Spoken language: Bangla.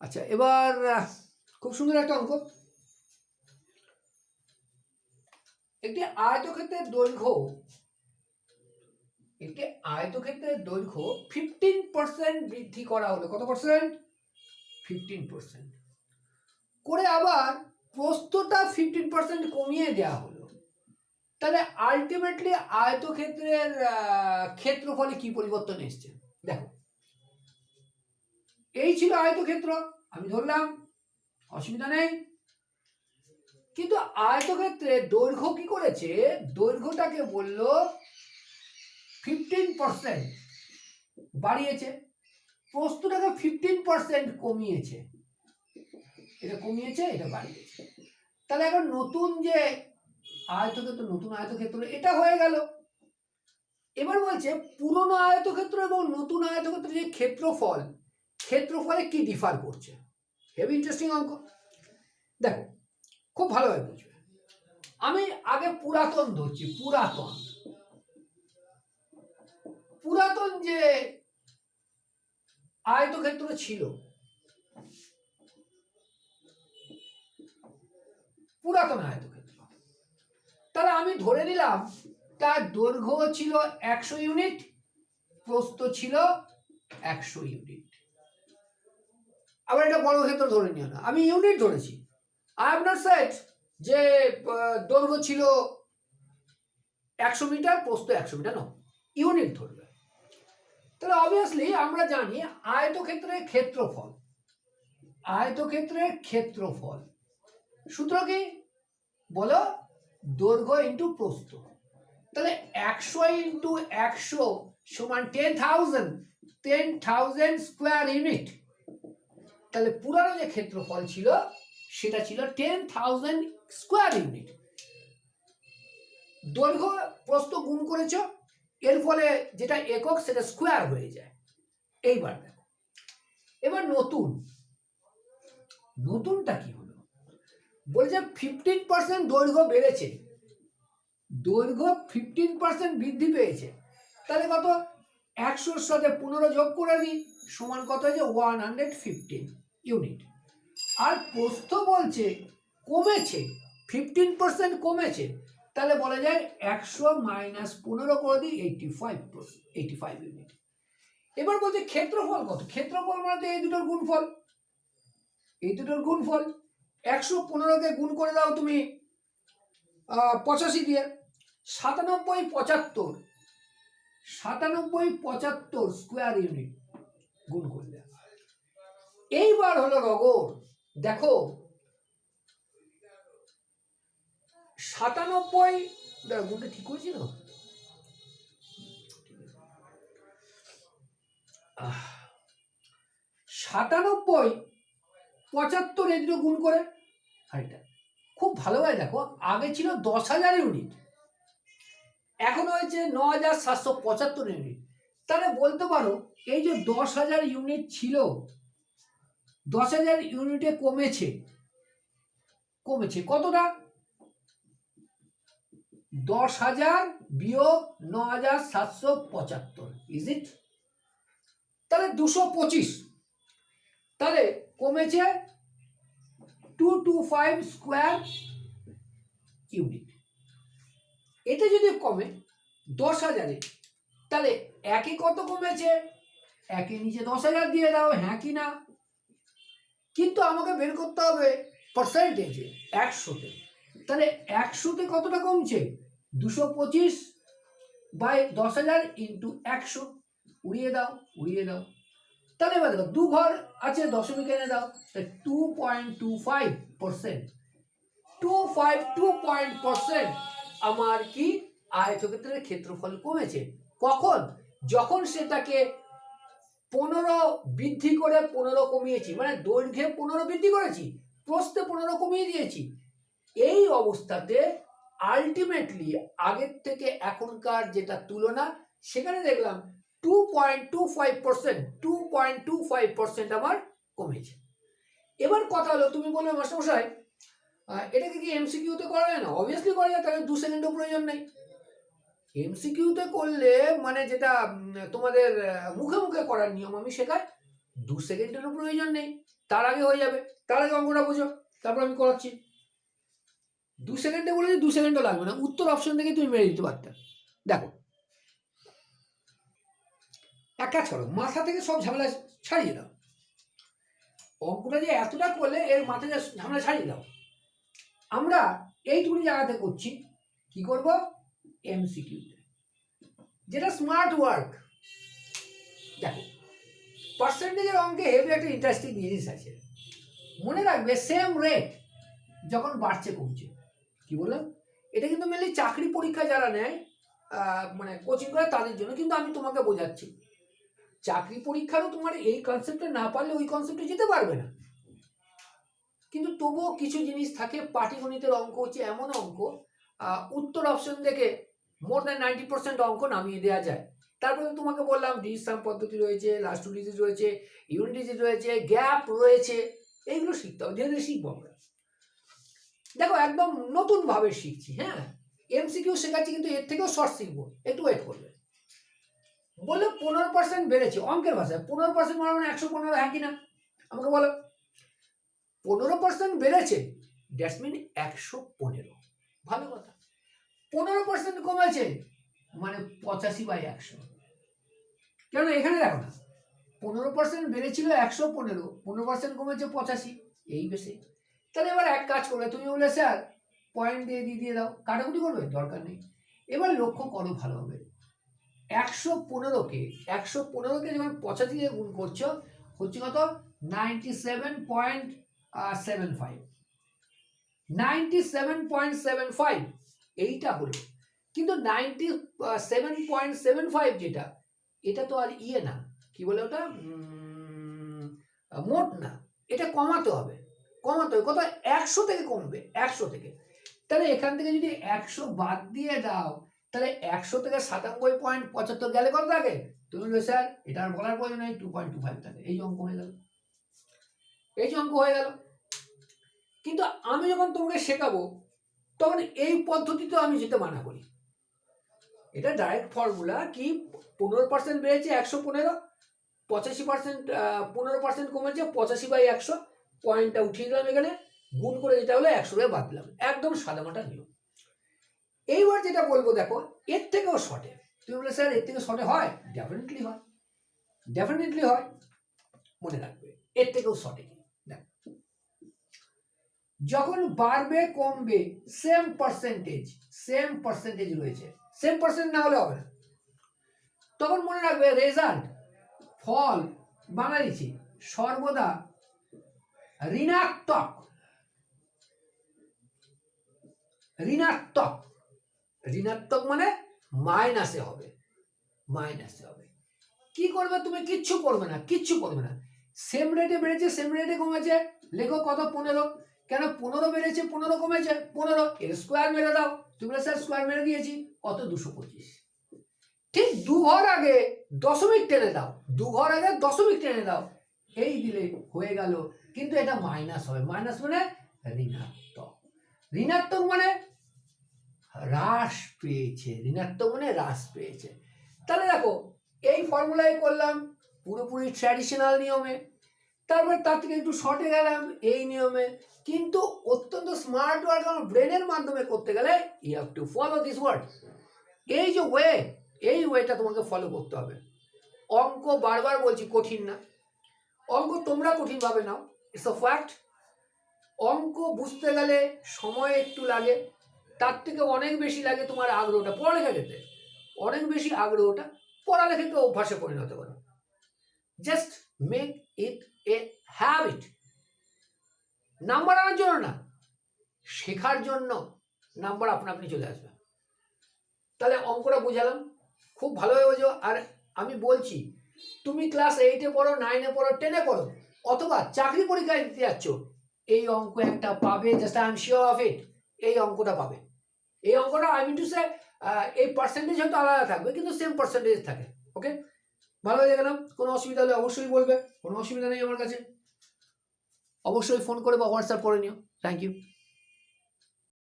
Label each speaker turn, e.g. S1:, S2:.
S1: আচ্ছা এবার খুব সুন্দর একটা অঙ্ক। একটি আয়তক্ষেত্রের দৈর্ঘ্য, একটি আয়তক্ষেত্রের দৈর্ঘ্য ফিফটিন পার্সেন্ট বৃদ্ধি করা হলো। কত পার্সেন্ট ফিফটিন পার্সেন্ট করে আবার প্রস্তটা ফিফটিন পার্সেন্ট কমিয়ে দেওয়া হলো। তাহলে আলটিমেটলি আয়তক্ষেত্রের ক্ষেত্রফলে কি পরিবর্তন এসছে? দেখো এই ছিল আয়তক্ষেত্র। আমি ধরলাম, অসুবিধা নেই। কিন্তু আয়তক্ষেত্রে দৈর্ঘ্য কি করেছে? দৈর্ঘ্যটাকে বলল ফিফটিন পার্সেন্ট বাড়িয়েছে। প্রস্তুটাকে ফিফটিন পার্সেন্ট কমিয়েছে। এটা কমিয়েছে, এটা বাড়িয়েছে। তাহলে এখন নতুন যে আয়তক্ষেত্র, নতুন আয়তক্ষেত্র, এটা হয়ে গেল। এবার বলছে পুরনো আয়তক্ষেত্র এবং নতুন আয়তক্ষেত্র যে ক্ষেত্রফল ক্ষেত্রফলে কি ডিফার করছে? হেভি ইন্টারেস্টিং অঙ্ক দেখো, খুব ভালোভাবে বুঝবে। আমি আগে পুরাতন ধরছি, পুরাতন। পুরাতন যে আয়তক্ষেত্র ছিল, পুরাতন আয়তক্ষেত্র। তাহলে আমি ধরে নিলাম, তার দৈর্ঘ্য ছিল একশো ইউনিট প্রস্থ ছিল একশো ইউনিট আবার এটা বর্গক্ষেত্র ধরে নিও না। আমি ইউনিট ধরেছি। আই হ্যাভ নট সেট যে দৈর্ঘ্য ছিল একশো মিটার, প্রস্থ একশো মিটার না ইউনিট ধরবে। তাহলে অবভিয়াসলি আমরা জানি আয়তক্ষেত্রের ক্ষেত্রফল। আয়তক্ষেত্রের ক্ষেত্রফল। সূত্র কি? বলো, দৈর্ঘ্য ইন্টু প্রস্থ। তাহলে একশো ইন্টু একশো সমান ten thousand ten thousand square unit তাহলে পুরানো যে ক্ষেত্রফল ছিল, সেটা ছিল টেন থাউজেন্ড স্কোয়ার ইউনিট দৈর্ঘ্য প্রস্থ গুণ করেছ, এর ফলে যেটা একক, সেটা স্কোয়ার হয়ে যায়। এইবার দেখো। এবার নতুন। নতুনটা কি হলো? বলছে ফিফটিন পার্সেন্ট দৈর্ঘ্য বেড়েছে। দৈর্ঘ্য ফিফটিন পার্সেন্ট বৃদ্ধি পেয়েছে। তাহলে কত? একশোর সাথে পনেরো যোগ করে দিই, সমান কত হয়েছে? ওয়ান হান্ড্রেড ফিফটিন ইউনিট আর প্রস্থ বলছে কমেছে ফিফটিন পার্সেন্ট কমেছে, তাহলে বলা যায় একশো মাইনাস পনেরো করে দিই eighty five eighty five unit এবার বলছে ক্ষেত্রফল কত? ক্ষেত্রফল মানে এই দুটোর গুণফল। এই দুটোর গুণফল একশো পনেরোকে গুণ করে দাও তুমি পঁচাশি দিয়ে। সাতানব্বই পঁচাত্তর সাতানব্বই পঁচাত্তর স্কোয়ার ইউনিট গুণ করলে এইবার হলো রগর দেখো, সাতানব্বই গুণটা ঠিক করেছি না সাতানব্বই, পঁচাত্তর এই গুণ করে এটা খুব ভালোভাবে দেখো, আগে ছিল দশ হাজার ইউনিট, এখন হয়েছে ন হাজার সাতশো পঁচাত্তর ইউনিট। তাহলে বলতে পারো, এই যে দশ হাজার ইউনিট ছিল দশ হাজার ইউনিটে কমেছে। কমেছে। কতটা? দশ হাজার বিয়োগ ন হাজার সাতশো পঁচাত্তর। ইজ ইট তাহলে দুশো পঁচিশ। তাহলে কমেছে two two five square unit এতে যদি কমে দশ হাজারে, তাহলে একে কত কমেছে? একে নিচে দশ হাজার দিয়ে দাও হ্যাঁ কি না? কিন্তু আমাকে বের করতে হবে পার্সেন্টেজে একশোতে। তাহলে একশোতে কতটা কমছে? দুশো পঁচিশ বাই দশ হাজার ইন্টু একশো। উড়িয়ে দাও উড়িয়ে দাও। তাহলে এবার দেখো, দু ঘর আছে, দশমিক এনে দাও। Two point two five percent two five two point percent আমার কি আয়তক্ষেত্রের ক্ষেত্রফল কমেছে। কখন? যখন সেটাকে পনেরো বৃদ্ধি করে পনেরো কমিয়েছি মানে দৈর্ঘ্যে পনেরো বৃদ্ধি করেছি, প্রস্থে পনেরো কমিয়ে দিয়েছি। এই অবস্থাতে আলটিমেটলি আগের থেকে এখনকার যেটা তুলনা, সেখানে দেখলাম two point two five percent two point two five percent আমার কমেছে। এবার কথা হলো, তুমি বলবে মাস্টারমশাই এটাকে কি এমসিকিউতে করা যায় না? অবভিয়াসলি করা যায়, তাহলে দু সেকেন্ডও প্রয়োজন নেই। এমসিকিউতে করলে মানে যেটা তোমাদের মুখে মুখে করার নিয়ম আমি শেখাই। দু সেকেন্ডেরও প্রয়োজন নেই, তার আগে হয়ে যাবে। তার আগে অঙ্কটা বোঝো, তারপর আমি করাচ্ছি। দু সেকেন্ডে বলে দু সেকেন্ডও লাগবে না। উত্তর অপশন থেকে তুমি মেরে দিতে পারতে। দেখো। এক কাজ করো, মাথা থেকে সব ঝামেলা ছাড়িয়ে দাও। অঙ্কটা যে এতটা করলে এর মাথা যে ঝামেলা ছাড়িয়ে দাও। আমরা এইটুকুনি জায়গাতে করছি। কি করব? এমসিকিউ যেটা স্মার্ট ওয়ার্ক দেখো পার্সেন্টেজের অঙ্কে হেভি একটা ইন্টারেস্টিং জিনিস আছে। মনে রাখবে সেম রেট যখন বাড়ছে, কমছে। কি বললাম? এটা কিন্তু মেনলি চাকরি পরীক্ষা যারা নেয় মানে কোচিং করে তাদের জন্য, কিন্তু আমি তোমাকে বোঝাচ্ছি। চাকরি পরীক্ষারও তোমার এই কনসেপ্টে না পারলে ওই কনসেপ্টে যেতে পারবে না। কিন্তু তবুও কিছু জিনিস থাকে, পাটিগণিতের অঙ্ক হচ্ছে এমন অঙ্ক উত্তর অপশন দেখে মোর দ্যান নাইনটি পার্সেন্ট অঙ্ক নামিয়ে দেওয়া যায়। তারপরে তোমাকে বললাম ডিসাম পদ্ধতি রয়েছে লাস্ট টু ডিজিট রয়েছে ইউনিট ডিজিট রয়েছে গ্যাপ রয়েছে, এইগুলো শিখতে হবে, ধীরে ধীরে শিখব আমরা। দেখো, একদম নতুনভাবে শিখছি হ্যাঁ? এমসিকিউ শেখাচ্ছি কিন্তু এর থেকেও শর্ট শিখব, একটু ওয়েট করবে। বললে পনেরো পার্সেন্ট বেড়েছে, অঙ্কের ভাষায়, পনেরো পার্সেন্ট মানে একশো পনেরো হ্যাঁ কিনা আমাকে বলো। পনেরো পার্সেন্ট বেড়েছে দ্যাটস মিন একশো পনেরো। ভালো কথা। পনেরো পার্সেন্ট কমেছে মানে পঁচাশি বাই একশো। কেন এখানে দেখো না, পনেরো পার্সেন্ট বেড়েছিল একশো পনেরো পনেরো পার্সেন্ট কমেছে পঁচাশি, এই বেশি। তাহলে এবার এক কাজ করবে তুমি বলে স্যার পয়েন্ট দিয়ে দিয়ে দিয়ে দাও, কাটাকুটি করবে? দরকার নেই। এবার লক্ষ্য করো ভালোভাবে। একশো পনেরোকে একশো পনেরোকে যখন পঁচাশি দিয়ে গুণ করছ, হচ্ছে কত? Ninety seven point seven five. Ninety seven point seven five এইটা হলো। কিন্তু ninety seven point seven five যেটা, এটা তো আর ইয়ে না। কি বলে ওটা? মোট না। এটা কমাতে হবে। কমাতে হবে। কত একশো থেকে কমবে। একশো থেকে। তাহলে এখান থেকে যদি একশো বাদ দিয়ে দাও, তাহলে একশো থেকে সাতানব্বই পয়েন্ট পঁচাত্তর গেলে কত থাকে? তুমি বলবে স্যার, এটা আর বলার প্রয়োজন নেই। টু পয়েন্ট টু ফাইভ থাকে। এই অঙ্ক হয়ে গেল। এই যে অঙ্ক হয়ে গেল। কিন্তু আমি যখন তোমাকে শেখাবো তখন এই পদ্ধতিতে আমি যেতে মানা করি। এটা ডাইরেক্ট ফর্মুলা কি পনেরো পার্সেন্ট বেড়েছে একশো পনেরো, পঁচাশি পার্সেন্ট পনেরো পার্সেন্ট কমেছে, পঁচাশি বাই একশো পয়েন্টটা উঠিয়ে দিলাম এখানে, গুণ করে যেটা হলো একশো বাই বাদ দিলাম, একদম সাদামাটা নিয়ম। এইবার যেটা বলব দেখো, এর থেকেও শর্টে তুমি বলে স্যার, এর থেকে শর্টে হয়? ডেফিনেটলি হয়। ডেফিনেটলি হয়। মনে রাখবে, এর থেকেও শর্টে যখন বাড়বে, কমবে সেম পার্সেন্টেজ সেম পার্সেন্টেজ রয়েছে। সেম পার্সেন্ট না হলে হবে না। তখন মনে রাখবে রেজাল্ট ফল বাংলা লিখছি সর্বদা ঋণাত্মক। ঋণাত্মক। ঋণাত্মক মানে মাইনাসে হবে। মাইনাসে হবে। কি করবে তুমি? কিচ্ছু করবে না, কিচ্ছু করবে না। সেম রেটে বেড়েছে সেম রেটে কমেছে। লেখো কত? পনেরো। কেন পনেরো বেড়েছে, পনেরো কমেছে? পনেরো। এর স্কোয়ার মেরে দাও। তুমি স্যার স্কোয়ার মেরে দিয়েছি। কত? দুশো পঁচিশ। ঠিক দু ঘর আগে দশমিক টেনে দাও। দু ঘর আগে দশমিক টেনে দাও। এই দিলে হয়ে গেল। কিন্তু এটা মাইনাস হবে। মাইনাস মানে ঋণাত্মক। ঋণাত্মক মানে হ্রাস পেয়েছে। ঋণাত্মক মানে হ্রাস পেয়েছে। তাহলে দেখো, এই ফর্মুলাই করলাম পুরোপুরি ট্র্যাডিশনাল নিয়মে। তারপরে তার থেকে একটু শর্টে গেলাম এই নিয়মে। কিন্তু অত্যন্ত স্মার্ট ওয়ার্ক আমার ব্রেনের মাধ্যমে করতে গেলে you have to follow this word এই যে ওয়ে এই ওয়েটা তোমাকে ফলো করতে হবে। অঙ্ক বারবার বলছি কঠিন না। অঙ্ক তোমরা কঠিনভাবে নাও ইটস আ ফ্যাক্ট অঙ্ক বুঝতে গেলে সময় একটু লাগে, তার থেকে অনেক বেশি লাগে তোমার আগ্রহটা পড়ালেখা ক্ষেত্রে। অনেক বেশি আগ্রহটা পড়ালেখাকে অভ্যাসে পরিণত করো। Just make it a habit number আনার জন্য না, শেখার জন্য নাম্বার আপনা আপনি চলে আসবে তাহলে অঙ্কটা বুঝালাম, খুব ভালোভাবে বোঝো। আর আমি বলছি, তুমি ক্লাস এইটে পড়ো নাইনে পড়ো টেনে পড়ো, অথবা চাকরি পরীক্ষায় দিতে যাচ্ছ, এই অঙ্ক একটা পাবে just I am sure of it এই অঙ্কটা পাবে। এই অঙ্কটা আই মিন টু সে এই পার্সেন্টেজ হয়তো আলাদা থাকবে, কিন্তু সেম পার্সেন্টেজ থাকে ওকে ভালো হয়ে গেলাম, কোনো অসুবিধা হলে অবশ্যই বলবে, কোনো অসুবিধা নেই আমার কাছে। অবশ্যই ফোন করে বা হোয়াটসঅ্যাপ করে নিও। Thank you